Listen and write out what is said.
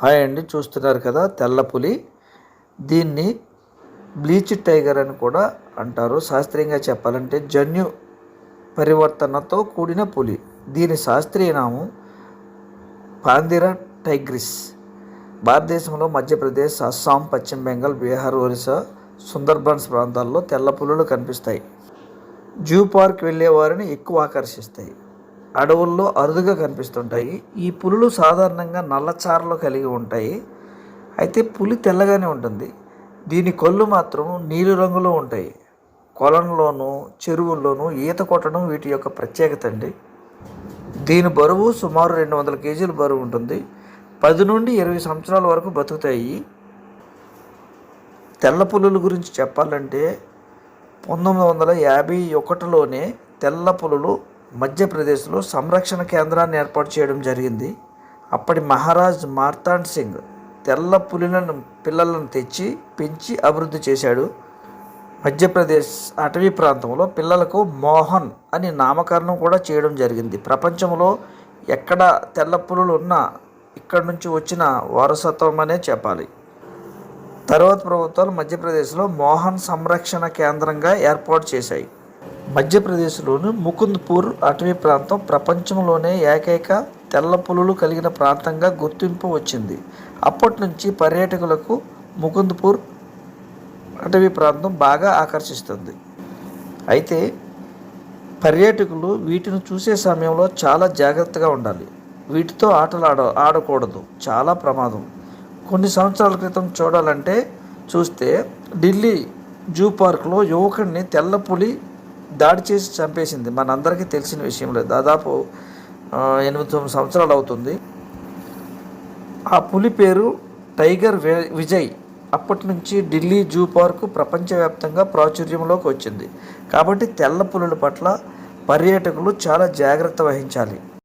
Hi అండి చూస్తున్నారు కదా తెల్ల పులి. దీన్ని బ్లీచ్ టైగర్ అని కూడా అంటారు. శాస్త్రీయంగా చెప్పాలంటే జన్యు పరివర్తనతో కూడిన పులి. దీని శాస్త్రీయ నామం పాందిరా టైగ్రిస్. భారతదేశంలో మధ్యప్రదేశ్ అస్సాం పశ్చిమ బెంగాల్ బీహార్ ఒరిస్సా సుందర్బన్స్ ప్రాంతాల్లో తెల్ల పులులు కనిపిస్తాయి. జూ పార్క్ వెళ్ళే వారిని ఎక్కువ ఆకర్షిస్తాయి. అడవుల్లో అరుదుగా కనిపిస్తుంటాయి. ఈ పులులు సాధారణంగా నల్లచారలు కలిగి ఉంటాయి. అయితే పులి తెల్లగానే ఉంటుంది. దీని కళ్ళు మాత్రం నీలి రంగులో ఉంటాయి. కొలంలోనూ చెరువుల్లోనూ ఈత కొట్టడం వీటి యొక్క ప్రత్యేకత అండి. దీని బరువు సుమారు రెండు వందల కేజీల బరువు ఉంటుంది. పది నుండి ఇరవై సంవత్సరాల వరకు బతుకుతాయి. తెల్ల పులుల గురించి చెప్పాలంటే పంతొమ్మిది వందల యాభై ఒకటిలోనే తెల్ల పులులు మధ్యప్రదేశ్లో సంరక్షణ కేంద్రాన్ని ఏర్పాటు చేయడం జరిగింది. అప్పటి మహారాజ్ మార్తాండ్ సింగ్ తెల్ల పులిలను పిల్లలను తెచ్చి పెంచి అభివృద్ధి చేశాడు. మధ్యప్రదేశ్ అటవీ ప్రాంతంలో పిల్లలకు మోహన్ అని నామకరణం కూడా చేయడం జరిగింది. ప్రపంచంలో ఎక్కడ తెల్ల పులులు ఉన్నా ఇక్కడి నుంచి వచ్చిన వారసత్వం అనే చెప్పాలి. తర్వాత ప్రభుత్వాలు మధ్యప్రదేశ్లో మోహన్ సంరక్షణ కేంద్రంగా ఏర్పాటు చేశాయి. మధ్యప్రదేశ్లోని ముకుంద్పూర్ అటవీ ప్రాంతం ప్రపంచంలోనే ఏకైక తెల్ల పులులు కలిగిన ప్రాంతంగా గుర్తింపు వచ్చింది. అప్పటి నుంచి పర్యాటకులకు ముకుంద్పూర్ అటవీ ప్రాంతం బాగా ఆకర్షిస్తుంది. అయితే పర్యాటకులు వీటిని చూసే సమయంలో చాలా జాగ్రత్తగా ఉండాలి. వీటితో ఆటలు ఆడ ఆడకూడదు. చాలా ప్రమాదం. కొన్ని సంవత్సరాల క్రితం చూడాలంటే చూస్తే ఢిల్లీ జూ పార్క్లో యువకుడిని తెల్లపులి దాడి చేసి చంపేసింది. మనందరికీ తెలిసిన విషయంలో దాదాపు ఎనిమిది తొమ్మిది సంవత్సరాలు అవుతుంది. ఆ పులి పేరు టైగర్ విజయ్. అప్పటి నుంచి ఢిల్లీ జూ పార్కు ప్రపంచవ్యాప్తంగా ప్రాచుర్యంలోకి వచ్చింది. కాబట్టి తెల్ల పులుల పట్ల పర్యాటకులు చాలా జాగ్రత్త వహించాలి.